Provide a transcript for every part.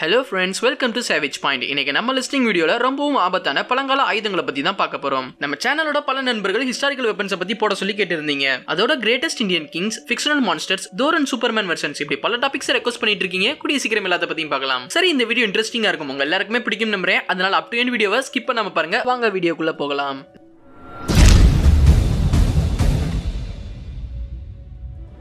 Hello friends welcome to savage point இன்னைக்கு நம்ம listing வீடியோல ரொம்பவும் ஆபத்தான பழங்கால ஆயுதங்களை பத்தி தான் பார்க்க போறோம். நம்ம சேனலோட பல நண்பர்கள் ஹிஸ்டாரிக்கல் வெப்பன்ஸை பத்தி போட சொல்லி கேட்டிருந்தீங்க. அதோட greatest Indian kings fictional monsters toran Superman versions இப்படி பல டாபிக்ஸ் ரெக்வஸ்ட் பண்ணிட்டு இருக்கீங்க. கூடிய சீக்கிரம் எல்லாத்த பத்தியும் பார்க்கலாம். சரி இந்த வீடியோ இன்ட்ரெஸ்டிங்கா இருக்கும்? உங்க எல்லாருக்குமே பிடிக்கும் நம்புறேன். அதனால அப் டு என் வீடியோவை ஸ்கிப் பண்ணாம பாருங்க. வாங்க வீடியோக்குள்ள போகலாம்.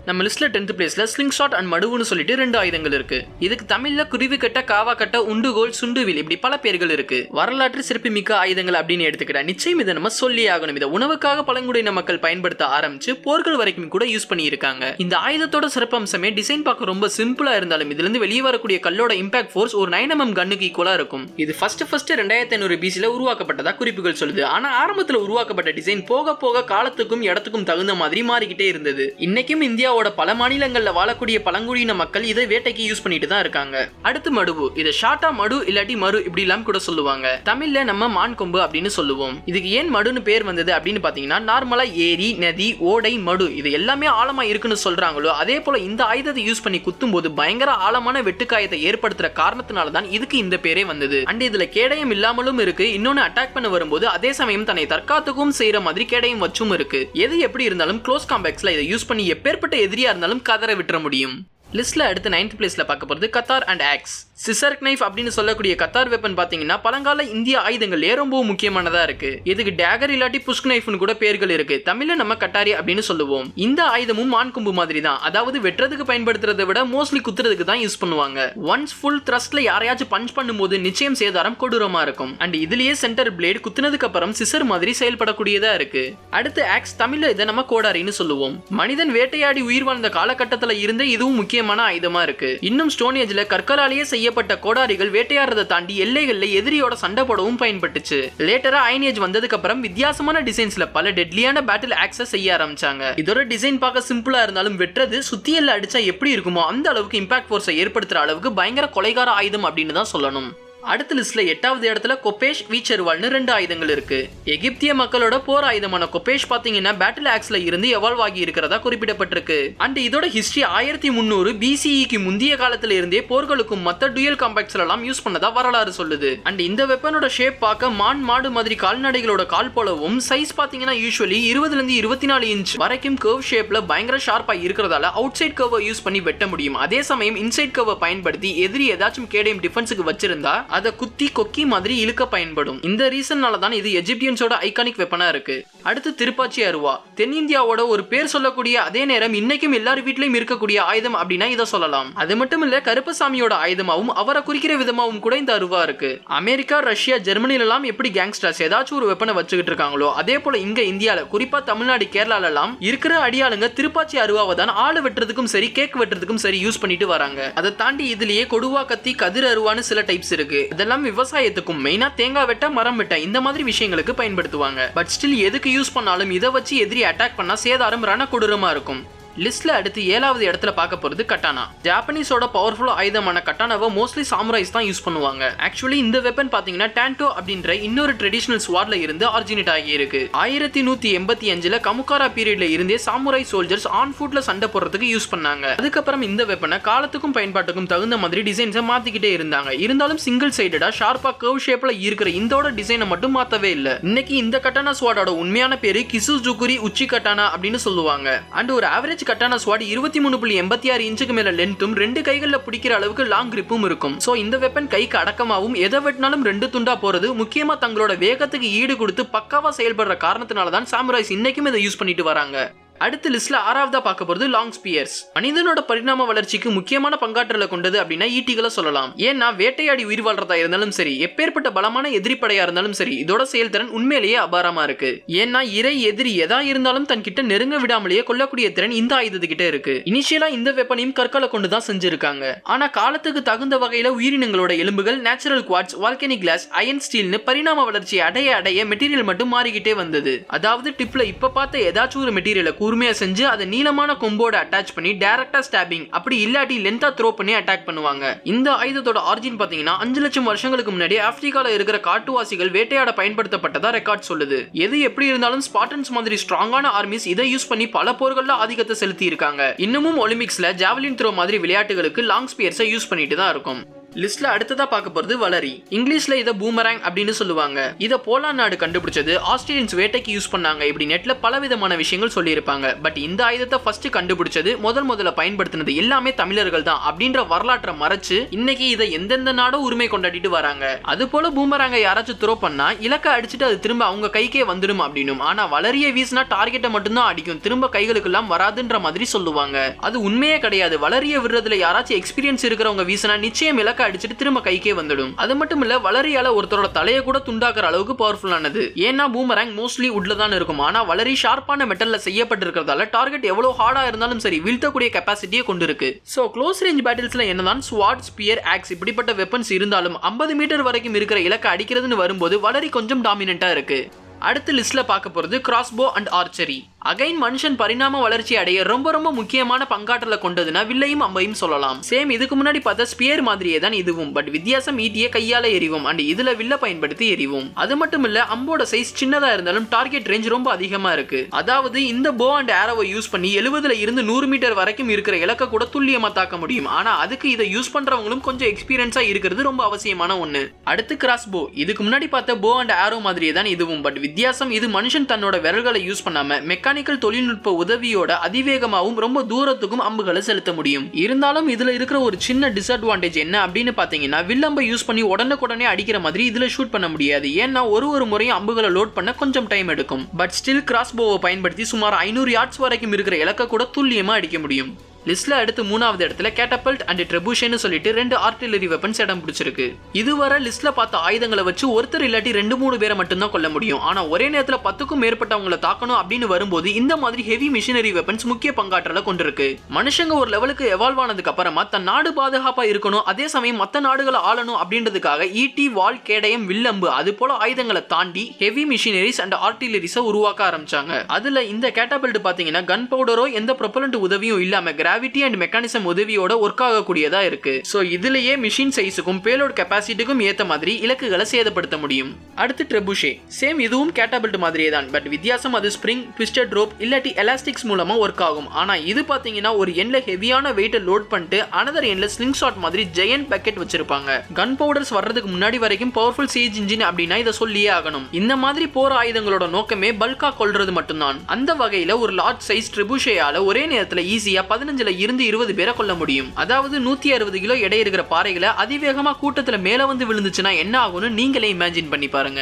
நம்ம லிஸ்ட்ல டென்த் பிளேஸ்ல ஸ்லிங் ஷாட் அண்ட் மடுவுன்னு சொல்லிட்டு ரெண்டு ஆயுதங்கள் இருக்கு. இதுக்கு தமிழ்ல குருவி கட்ட காவா கட்ட உண்டுகோல் சுண்டுவில் இப்படி பல பேர்கள் இருக்கு. வரலாற்று சிறப்பு மிக்க ஆயுதங்கள் அப்படின்னு எடுத்துக்கிட்டா நிச்சயம் இதை நம்ம சொல்லி ஆகணும். இதை உணவுக்காக பழங்குடியின மக்கள் பயன்படுத்த ஆரம்பிச்சு போர்கள் வரைக்கும் கூட யூஸ் பண்ணி இருக்காங்க இந்த ஆயுதத்தோட சிறப்பம்சமே டிசைன் பார்க்க ரொம்ப சிம்பிளா இருந்தாலும் இதுல இருந்து வெளியே வரக்கூடிய கல்லோட இம்பாக்ட் ஃபோர்ஸ் ஒரு நைன் எம்எம் கண்ணுக்கு ஈக்குவலா இருக்கும். இது ஃபர்ஸ்ட் ஃபர்ஸ்ட் ரெண்டாயிரத்தி ஐநூறு பிசில உருவாக்கப்பட்டதா குறிப்புகள் சொல்லுது. ஆனா ஆரம்பத்துல உருவாக்கப்பட்ட டிசைன் போக போக காலத்துக்கும் இடத்துக்கும் தகுந்த மாதிரி மாறிக்கிட்டே இருந்தது. இன்னைக்கும் இந்தியாவோட பல மாநிலங்களில் வாழக்கூடிய பழங்குடியின மக்கள் இதை வேட்டைக்கு யூஸ் பண்ணிட்டு தான் இருக்காங்க. அடுத்து மடுவு. இதை ஷார்ட்டா மடு இல்லாட்டி மறு இப்படி கூட சொல்லுவாங்க. தமிழ்ல நம்ம மான் கொம்பு அப்படின்னு சொல்லுவோம். இதுக்கு ஏன் மடுன்னு பேர் வந்தது அப்படின்னு பாத்தீங்கன்னா நார்மலா ஏரி நதி ஓடை மடு இது எல்லாமே ஆழமா இருக்குன்னு சொல்றாங்களோ அதே போல இந்த ஆயுதத்தை யூஸ் பண்ணி குத்தும் போது பயங்கர ஆழமான வெட்டுக்காயத்தை ஏற்படுத்துற காரணத்தினால தான் இதுக்கு இந்த பேரே வந்தது. அண்ட் இதுல கேடயம் இல்லாமலும் இருக்கு. இன்னொன்னு அட்டாக் பண்ண வரும்போது அதே சமயம் தன்னை தற்காத்துக்கும் செய்யற மாதிரி கேடயம் வச்சும் இருக்கு. எது எப்படி இருந்தாலும் க்ளோஸ் காம்பேக்ஸ்ல இதை யூஸ் பண்ணி எப்பேற்பட்ட எதிரியா இருந்தாலும் கதற விட்டுற முடியும். லிஸ்ட்ல அடுத்து நைன்த் பிளேஸ்ல பார்க்க போறது கத்தார் அண்ட் ஆக்ஸ் சிசர்க் நைஃப் அப்படின்னு சொல்லக்கூடிய கத்தார் வெப்பன் பாத்தீங்கன்னா பழங்கால இந்திய ஆயுதங்களே ரொம்பவும் முக்கியமானதா இருக்கு. இதுக்கு டேகர் இல்லாட்டி புஷ்க் நைஃப்னு கூட பேர்கள் இருக்கு. தமிழில் நம்ம கட்டாரி அப்படின்னு சொல்லுவோம். இந்த ஆயுதமும் மான் கும்பு மாதிரி தான் அதாவது வெட்டுறதுக்கு பயன்படுத்துறதை விட மோஸ்ட்லி குத்துறதுக்கு தான் யூஸ் பண்ணுவாங்க. ஒன்ஸ் ஃபுல் த்ரஸ்ட்ல யாரையாச்சும் பஞ்ச் பண்ணும்போது நிச்சயம் சேதாரம் கொடூரமா இருக்கும். அண்ட் இதுலயே சென்டர் பிளேட் குத்துனதுக்கு அப்புறம் சிசர் மாதிரி செயல்படக்கூடியதா இருக்கு. அடுத்து ஆக்ஸ் தமிழ்ல இதை நம்ம கோடாரின்னு சொல்லுவோம். மனிதன் வேட்டையாடி உயிர் வாழ்ந்த காலகட்டத்துல இருந்தே இதுவும் முக்கியமான ஆயுதமா இருக்கு. இன்னும் ஸ்டோன் ஏஜ்ல கற்களாலேயே செய்யப்பட்ட கோடாரிகள் வேட்டையாடுறதை தாண்டி எல்லைகளில் எதிரியோட சண்டை போடவும் பயன்பட்டுச்சு. லேட்டரா அயன் ஏஜ் வந்ததுக்கு அப்புறம் வித்தியாசமான டிசைன்ஸ்ல பல டெட்லியான பேட்டில் ஆக்சஸ் செய்ய ஆரம்பிச்சாங்க. இதோட டிசைன் பார்க்க சிம்பிளா இருந்தாலும் வெட்டுறது சுத்தியல்ல அடிச்சா எப்படி இருக்குமோ அந்த அளவுக்கு இம்பாக்ட் ஃபோர்ஸை ஏற்படுத்துற அளவுக்கு பயங்கர கொலைகார ஆயுதம் அப்படின்னு தான் சொல்லணும். அடுத்த லிஸ்ட்ல எட்டாவது இடத்துல கொப்பேஷ் வீச்சருவால்னு ரெண்டு ஆயுதங்கள் இருக்கு. எகிப்திய மக்களோட போர் ஆயுதமான கொப்பேஷ் பாத்தீங்கன்னா பேட்டில் ஆக்ஸ்ல இருந்து எவால்வ் ஆகி இருக்கிறதா குறிப்பிடப்பட்டிருக்கு. அண்ட் இதோட ஹிஸ்டரி ஆயிரத்தி முந்நூறு பிசிஇக்கு முந்தைய காலத்துல இருந்தே போர்களுக்கும் மத்த டுயல் காம்பாக்ட்ஸ்ல எல்லாம் யூஸ் பண்ணதா வரலாறு சொல்லுது. அண்ட் இந்த வெப்பனோட ஷேப் பார்க்க மான் மாடு மாதிரி கால்நடைகளோட கால் போலவும் சைஸ் பாத்தீங்கன்னா யூஸ்வலி இருபதுல இருந்து இருபத்தி நாலு இன்ச் வரைக்கும் கர்வ் ஷேப்ல பயங்கர ஷார்ப்பா இருக்கிறதால அவுட் சைட் கர்வை யூஸ் பண்ணி வெட்ட முடியும். அதே சமயம் இன்சைட் கர்வை பயன்படுத்தி எதிரி ஏதாச்சும் கேடையும் டிஃபென்ஸுக்கு வச்சிருந்தா அதை குத்தி கொக்கி மாதிரி இழுக்க பயன்படும். இந்த ரீசன்னால தான் இது எஜிப்தியன்ஸோட ஐகானிக் வெப்பனா இருக்கு. அடுத்து திருப்பாச்சி அருவா. தென்னிந்தியாவோட ஒரு பேர் சொல்லக்கூடிய அதே நேரம் இன்னைக்கும் எல்லார் வீட்லயும் இருக்கக்கூடிய ஆயுதம் அப்படின்னா இதை சொல்லலாம். அது மட்டும் இல்ல கருப்பசாமியோட ஆயுதமாவும் அவரை குறிக்கிற விதமாவும் கூட இந்த அருவா இருக்கு. அமெரிக்கா ரஷ்யா ஜெர்மனில எல்லாம் எப்படி கேங்ஸ்டர்ஸ் ஏதாச்சும் ஒரு வெப்பனை வச்சுக்கிட்டு இருக்காங்களோ அதே போல இங்க இந்தியால குறிப்பா தமிழ்நாடு கேரளால எல்லாம் இருக்கிற அடியாளுங்க திருப்பாச்சி அருவாவை தான் ஆளு வெட்டுறதுக்கும் சரி கேக் வெட்டுறதுக்கும் சரி யூஸ் பண்ணிட்டு வராங்க. அதை தாண்டி இதுலயே கொடுவா கத்தி கதிர் அருவான்னு சில டைப்ஸ் இருக்கு. இதெல்லாம் விவசாயத்துக்கும் மெயினா தேங்காய் வெட்ட மரம் வெட்ட இந்த மாதிரி விஷயங்களுக்கு பயன்படுத்துவாங்க. பட் ஸ்டில் எதுக்கு யூஸ் பண்ணாலும் இதை வச்சு எதிரி அட்டாக் பண்ணா சேதாரம் ரண கொடூரமா இருக்கும். லிஸ்ட்ல அடுத்து ஏழாவது இடத்துல பார்க்க போறது கட்டானா. ஜாப்பனீஸோட பவர்ஃபுல் ஆயுதமான கட்டானாவை மோஸ்ட்லி சாமுரைஸ் தான் யூஸ் பண்ணுவாங்க. ஆக்சுவலி இந்த வெப்பன் பாத்தீங்கன்னா டான்டோ அப்படின்ற இன்னொரு ட்ரெடிஷனல் ஸ்வாட்ல இருந்து ஆரிஜினேட் ஆகி இருக்கு ஆயிரத்தி நூத்தி எண்பத்தி அஞ்சுல கமுகாரா பீரியட்ல இருந்தே சாமுரை சோல்ஜர்ஸ் ஆன் ஃபுட்ல சண்டை போடுறதுக்கு யூஸ் பண்ணாங்க. அதுக்கப்புறம் இந்த வெப்பனை காலத்துக்கும் பயன்பாட்டுக்கும் தகுந்த மாதிரி டிசைன்ஸை மாத்திக்கிட்டே இருந்தாங்க. இருந்தாலும் சிங்கிள் சைடடா ஷார்ப்பா கர்வ் ஷேப்ல இருக்கிற இந்தோட டிசைனை மட்டும் மாத்தவே இல்ல. இன்னைக்கு இந்த கட்டானா ஸ்வாடோட உண்மையான பேரு கிசு ஜுகுரி உச்சி கட்டானா அப்படின்னு சொல்லுவாங்க. அண்ட் ஒரு ஆவரேஜ் கட்டான ஸ்வாட் இருபத்தி மூணு புள்ளி எண்பத்தி ஆறு இன்ச்சுக்கு மேல லென்த்தும் ரெண்டு கைகளில் பிடிக்கிற அளவுக்கு லாங் கிரிப்பும் இருக்கும். ஸோ இந்த வெப்பன் கைக்கு அடக்கமாகவும் எதை வெட்டினாலும் ரெண்டு துண்டா போறது முக்கியமா தங்களோட வேகத்துக்கு ஈடு கொடுத்து பக்காவா செயல்படுற காரணத்தினால தான் சாமுராய்ஸ் இன்னைக்கும் இதை யூஸ் பண்ணிட்டு வராங்க. அடுத்த லிஸ்ட்ல ஆறாவதா பார்க்க போறது லாங் ஸ்பியர்ஸ் மனிதனோட பரிணாம வளர்ச்சிக்கு முக்கியமான பங்காற்றலை கொண்டது அப்படின்னா ஈட்டிகளை சொல்லலாம். ஏன்னா வேட்டையாடி உயிர் வாழ்றதா இருந்தாலும் சரி எப்பேற்பட்ட பலமான எதிரிப்படையா இருந்தாலும் சரி இதோட செயல்திறன் உண்மையிலேயே அபாரமா இருக்கு. ஏன்னா இறை எதிரி எதா இருந்தாலும் தன் கிட்ட நெருங்க விடாமலேயே கொல்லக்கூடிய திறன் இந்த ஆயுதத்துக்கிட்ட இருக்கு. இனிஷியலா இந்த வெப்பனையும் கற்களை கொண்டு தான் செஞ்சிருக்காங்க. ஆனா காலத்துக்கு தகுந்த வகையில உயிரினங்களோட எலும்புகள் natural quartz volcanic glass iron ஸ்டீல்னு பரிணாம வளர்ச்சி அடைய அடைய மெட்டீரியல் மட்டும் மாறிக்கிட்டே வந்தது. அதாவது டிப்ல இப்ப பார்த்த ஏதாச்சும் ஒரு மெட்டீரியலை கூர்மையாக செஞ்சு அதை நீளமான கொம்போட அட்டாச் பண்ணி டேரக்டாக ஸ்டாபிங் அப்படி இல்லாட்டி லென்த்தா த்ரோ பண்ணி அட்டாக் பண்ணுவாங்க. இந்த ஆயுதத்தோட ஆர்ஜின் பார்த்தீங்கன்னா அஞ்சு லட்சம் வருஷங்களுக்கு முன்னாடி ஆப்பிரிக்கால இருக்கிற காட்டுவாசிகள் வேட்டையாட பயன்படுத்தப்பட்டதா ரெக்கார்ட் சொல்லுது. எது எப்படி இருந்தாலும் ஸ்பாட்டன்ஸ் மாதிரி ஸ்ட்ராங்கான ஆர்மிஸ் இதை யூஸ் பண்ணி பல போர்கள்ல ஆதிக்கத்தை செலுத்தி இருக்காங்க இன்னமும் ஒலிம்பிக்ஸ்ல ஜாவலின் த்ரோ மாதிரி விளையாட்டுகளுக்கு லாங் ஸ்பியர்ஸை யூஸ் பண்ணிட்டு தான் இருக்கும். லிஸ்ட்ல அடுத்ததா பார்க்க போறது வளரி. இங்கிலீஷ்ல இதை பூமராங் அப்படின்னு சொல்லுவாங்க. இதை போலாந்து நாடு கண்டுபிடிச்சது ஆஸ்திரேலியன்ஸ் வேட்டைக்கு யூஸ் பண்ணாங்க இப்படி நெட்ல பல விதமான விஷயங்கள் சொல்லியிருப்பாங்க. பட் இந்த ஆயுதத்தை ஃபர்ஸ்ட் கண்டுபிடிச்சது முதல் முதல்ல பயன்படுத்தினது எல்லாமே தமிழர்கள் தான் அப்படின்ற வரலாற்றை மறைச்சு இன்னைக்கு இதை எந்தெந்த நாடோ உரிமை கொண்டாடிட்டு வராங்க. அது போல பூமராங்க யாராச்சும் த்ரோ பண்ணா இலக்க அடிச்சுட்டு அது திரும்ப அவங்க கைக்கே வந்துடும் அப்படின்னும். ஆனா வளரிய வீசினா டார்கெட்டை மட்டும்தான் அடிக்கும். திரும்ப கைகளுக்கெல்லாம் வராதுன்ற மாதிரி சொல்லுவாங்க. அது உண்மையே கிடையாது. வளரிய விடுறதுல யாராச்சும் எக்ஸ்பீரியன்ஸ் இருக்கிறவங்க வீசினா நிச்சயம் இலக்க அடிச்சுட்டு திரும்ப கைக்கே வந்துடும். அது மட்டும் இல்ல வளரியால ஒருத்தரோட தலையை கூட துண்டாக்குற அளவுக்கு பவர்ஃபுல்லானது ஏன்னா பூமராங் மோஸ்ட்லி உட்ல தான் இருக்கும். ஆனா வளரி ஷார்ப்பான மெட்டல்ல செய்யப்பட்டிருக்கிறதால டார்கெட் எவ்வளவு ஹார்டா இருந்தாலும் சரி வீழ்த்தக்கூடிய கெப்பாசிட்டியை கொண்டு இருக்கு சோ க்ளோஸ் ரேஞ்ச் பேட்டில்ஸ்ல என்னதான் ஸ்வாட் ஸ்பியர் ஆக்ஸ் இப்படிப்பட்ட வெப்பன்ஸ் இருந்தாலும் 50 மீட்டர் வரைக்கும் இருக்கிற இலக்கை அடிக்கிறதுன்னு வரும்போது வளரி கொஞ்சம் டாமினண்டா இருக்கு. அடுத்த லிஸ்ட்ல பார்க்க போறது கிராஸ்போ அண்ட் ஆர்ச்சரி அகைன் மனுஷன் பரிணாம வளர்ச்சி அடைய ரொம்ப ரொம்ப முக்கியமான பங்காற்றலை கொண்டதுன்னா வில்லையும் அம்பையும் சொல்லலாம். சேம் இதுக்கு முன்னாடி பார்த்த ஸ்பியர் மாதிரியே தான் இதுவும். பட் வித்தியாசம் ஈட்டியை கையால எரிவும். அண்ட் இதுல வில்ல பயன்படுத்தி எரிவும். அது மட்டும் இல்ல அம்போட சைஸ் சின்னதா இருந்தாலும் டார்கெட் ரேஞ்ச் ரொம்ப அதிகமா இருக்கு. அதாவது இந்த போ அண்ட் ஆரோவை யூஸ் பண்ணி எழுபதுல இருந்து நூறு மீட்டர் வரைக்கும் இருக்கிற இலக்க கூட துல்லியமா தாக்க முடியும். ஆனா அதுக்கு இதை யூஸ் பண்றவங்களும் கொஞ்சம் எக்ஸ்பீரியன்ஸா இருக்கிறது ரொம்ப அவசியமான ஒண்ணு. அடுத்து கிராஸ் போ இதுக்கு முன்னாடி பார்த்த போ அண்ட் ஆரோ மாதிரியே தான் இதுவும். பட் வித்தியாசம் இது மனுஷன் தன்னோட விரல்களை யூஸ் பண்ணாம மெக்கானிக்கல் தொழில்நுட்ப உதவியோட அதிவேகமாகவும் ரொம்ப தூரத்துக்கும் அம்புகளை செலுத்த முடியும். இருந்தாலும் இதுல இருக்கிற ஒரு சின்ன டிஸ்அட்வான்டேஜ் என்ன அப்படின்னு பாத்தீங்கன்னா வில்லம்பை யூஸ் பண்ணி உடனுக்குடனே அடிக்கிற மாதிரி இதுல ஷூட் பண்ண முடியாது. ஏன்னா ஒரு ஒரு முறையும் அம்புகளை லோட் பண்ண கொஞ்சம் டைம் எடுக்கும். பட் ஸ்டில் கிராஸ் போவை பயன்படுத்தி சுமார் ஐநூறு யார்ட்ஸ் வரைக்கும் இருக்கிற இலக்க கூட துல்லியமா அடிக்க முடியும். லிஸ்ட்ல அடுத்து மூணாவது இடத்துல கேட்டபல்ட் அண்ட் ட்ரெபூஷன் சொல்லிட்டு ரெண்டு ஆர்டிலரி வெப்பன்ஸ் இடம் பிடிச்சிருக்கு. இதுவரை லிஸ்ட்ல பார்த்த ஆயுதங்களை வச்சு ஒருத்தர் இல்லாட்டி ரெண்டு மூணு பேரை மட்டும்தான் கொல்ல முடியும். ஆனா ஒரே நேரத்துல பத்துக்கும் மேற்பட்டவங்களை தாக்கணும் அப்படின்னு வரும்போது இந்த மாதிரி ஹெவி மிஷினரி வெப்பன்ஸ் முக்கிய பங்காற்றல கொண்டிருக்கு. மனுஷங்க ஒரு லெவலுக்கு எவால்வ் ஆனதுக்கு அப்புறமா தன் நாடு பாதுகாப்பா இருக்கணும் அதே சமயம் மற்ற நாடுகளை ஆளணும் அப்படின்றதுக்காக ஈட்டி வால் கேடயம் வில்லம்பு அது போல ஆயுதங்களை தாண்டி ஹெவி மிஷினரிஸ் அண்ட் ஆர்டிலரிஸை உருவாக்க ஆரம்பிச்சாங்க. அதுல இந்த கேட்டபல்ட் பாத்தீங்கன்னா கன் பவுடரோ எந்த ப்ரொபலண்ட் உதவியும் இல்லாம கிராவிட்டி அண்ட் மெக்கானிசம் உதவியோட ஒர்க் ஆகக்கூடியதா இருக்கு. ஸோ இதுலயே மிஷின் சைஸுக்கும் பேலோட் கெப்பாசிட்டிக்கும் ஏத்த மாதிரி இலக்குகளை சேதப்படுத்த முடியும். அடுத்து ட்ரெபுஷே சேம் இதுவும் கேட்டபிள்ட் மாதிரியே தான் பட் வித்தியாசம் அது ஸ்ப்ரிங் ட்விஸ்டட் ரோப் இல்லாட்டி எலாஸ்டிக்ஸ் மூலமா ஒர்க் ஆகும். ஆனா இது பாத்தீங்கன்னா ஒரு எண்ட்ல ஹெவியான வெயிட்டை லோட் பண்ணிட்டு அனதர் எண்ட்ல ஸ்லிங் ஷாட் மாதிரி ஜெயன் பக்கெட் வச்சிருப்பாங்க. கன் பவுடர்ஸ் வர்றதுக்கு முன்னாடி வரைக்கும் பவர்ஃபுல் சேஜ் இன்ஜின் அப்படின்னா இதை சொல்லியே ஆகணும். இந்த மாதிரி போர் ஆயுதங்களோட நோக்கமே பல்கா கொள்றது மட்டும்தான். அந்த வகையில ஒரு லார்ஜ் சைஸ் ட்ரிபுஷேயால ஒரே நேரத்துல ஈஸியா பதினஞ்சு பதினஞ்சுல இருந்து இருபது பேரை கொல்ல முடியும். அதாவது நூத்தி அறுபது கிலோ எடை இருக்கிற பாறைகளை அதிவேகமா கூட்டத்துல மேல வந்து விழுந்துச்சுன்னா என்ன ஆகும்னு நீங்களே இமேஜின் பண்ணி பாருங்க.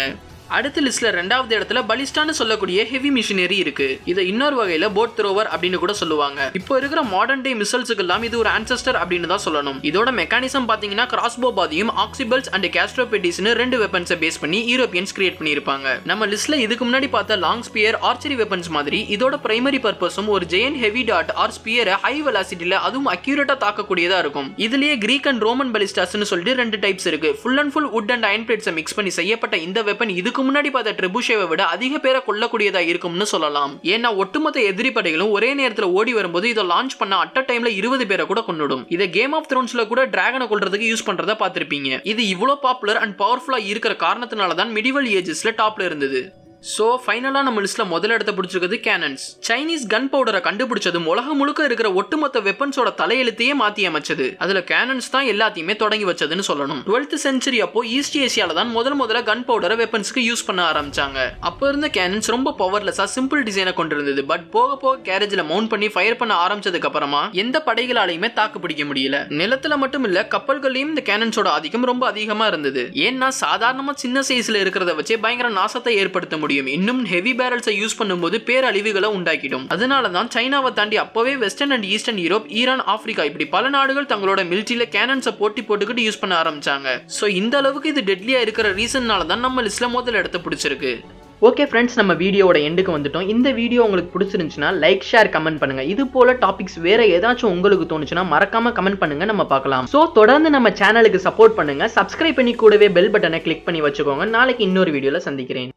அடுத்த லிஸ்ட்ல ரெண்டாவது இடத்துல பலிஸ்டான்னு சொல்லக்கூடிய ஹெவி மிஷினரி இருக்கு. இதை இன்னொரு வகையில போட் த்ரோவர் அப்படின்னு கூட சொல்லுவாங்க. இப்போ இருக்கிற மாடர்ன் டே மிசல்ஸுக்கு எல்லாம் இது ஒரு ஆன்செஸ்டர் அப்படின்னு தான் சொல்லணும். இதோட மெக்கானிசம் பாத்தீங்கன்னா கிராஸ்போ பாதியும் ஆக்சிபல்ஸ் அண்ட் கேஸ்ட்ரோபெட்டிஸ்னு ரெண்டு வெப்பன்ஸை பேஸ் பண்ணி யூரோப்பியன்ஸ் கிரியேட் பண்ணியிருப்பாங்க. நம்ம லிஸ்ட்ல இதுக்கு முன்னாடி பார்த்த லாங் ஸ்பியர் ஆர்ச்சரி வெப்பன்ஸ் மாதிரி இதோட பிரைமரி பர்பஸும் ஒரு ஜெயன் ஹெவி டாட் ஆர் ஸ்பியரை ஹை வெலாசிட்டில அதுவும் அக்யூரேட்டா தாக்கக்கூடியதா இருக்கும். இதுலயே கிரீக் அண்ட் ரோமன் பலிஸ்டாஸ்னு சொல்லிட்டு ரெண்டு டைப்ஸ் இருக்கு. Full and full wood and iron பிளேட்ஸை mix பண்ணி செய்யப்பட்ட இந்த வெப்பன் இதுக்கு முன்னாடி பார்த்த ட்ரிபுஷேவை விட அதிக பேரை கொல்லக்கூடியதா இருக்கும்னு சொல்லலாம். ஏன்னா ஒட்டுமொத்த எதிரி படைகளும் ஒரே நேரத்தில் ஓடி வரும்போது இதை லான்ச் பண்ண அட் டைம்ல இருபது பேரை கூட கொண்டுடும் இதை கேம் ஆஃப் த்ரோன்ஸ்ல கூட டிராகனை கொள்றதுக்கு யூஸ் பண்றதை பார்த்திருப்பீங்க. இது இவ்வளோ பாப்புலர் அண்ட் பவர்ஃபுல்லா இருக்கிற காரணத்தினால தான் மிடிவல் ஏஜஸ்ல டாப்ல இருந்தது. ஸோ ஃபைனலாக நம்ம லிஸ்ட்டில் முதல் இடத்த பிடிச்சிருக்கிறது கேனன்ஸ் சைனீஸ் கன் பவுடரை கண்டுபிடிச்சதும் உலகம் முழுக்க இருக்கிற ஒட்டுமொத்த வெப்பன்ஸோட தலையெழுத்தையே மாற்றி அமைச்சது. அதில் கேனன்ஸ் தான் எல்லாத்தையுமே தொடங்கி வச்சதுன்னு சொல்லணும். டுவெல்த் சென்ச்சுரி அப்போ ஈஸ்ட் ஏசியால தான் முதல் முதல்ல கன் பவுடரை வெப்பன்ஸுக்கு யூஸ் பண்ண ஆரம்பிச்சாங்க. அப்போ இருந்த கேனன்ஸ் ரொம்ப பவர்லெஸ்ஸாக சிம்பிள் டிசைனை கொண்டிருந்தது. பட் போக போக கேரேஜில் மவுண்ட் பண்ணி ஃபயர் பண்ண ஆரம்பிச்சதுக்கு அப்புறமா எந்த படைகளாலையுமே தாக்கு பிடிக்க முடியல. நிலத்தில் மட்டும் இல்லை கப்பல்கள்லையும் இந்த கேனன்ஸோட ஆதிக்கம் ரொம்ப அதிகமாக இருந்தது. ஏன்னா சாதாரணமாக சின்ன சைஸில் இருக்கிறத வச்சே பயங்கர நாசத்தை ஏற்படுத்த முடியும். இன்னும் ஹெவி பேரல்ஸை யூஸ் பண்ணும்போது பேரழிவுகளை உண்டாக்கிடும். அதனால தான் சைனாவை தாண்டி அப்பவே western and eastern Europe Iran Africa இப்படி பல நாடுகள் தங்களோட மிலிட்டரியில கேனன்ஸை போட்டி போட்டுக்கிட்டு யூஸ் பண்ண ஆரம்பிச்சாங்க. ஸோ இந்த அளவுக்கு இது டெட்லியா இருக்கிற ரீசன்னால தான் நம்ம லிஸ்ட்ல முதல் இடத்த பிடிச்சிருக்கு. ஓகே ஃப்ரெண்ட்ஸ் நம்ம வீடியோட எண்டுக்கு வந்துட்டோம். இந்த வீடியோ உங்களுக்கு பிடிச்சிருந்துச்சுன்னா லைக் ஷேர் கமெண்ட் பண்ணுங்க. இது போல டாபிக்ஸ் வேற ஏதாச்சும் உங்களுக்கு தோணுச்சுன்னா மறக்காம கமெண்ட் பண்ணுங்க. நம்ம பார்க்கலாம். ஸோ தொடர்ந்து நம்ம சேனலுக்கு சப்போர்ட் பண்ணுங்க. சப்ஸ்கிரைப் பண்ணி கூடவே பெல் பட்டனை கிளிக் பண்ணி வச்சுக்கோங்க. நாளைக்கு இன்னொரு வீடியோல சந்திக்கிறேன்.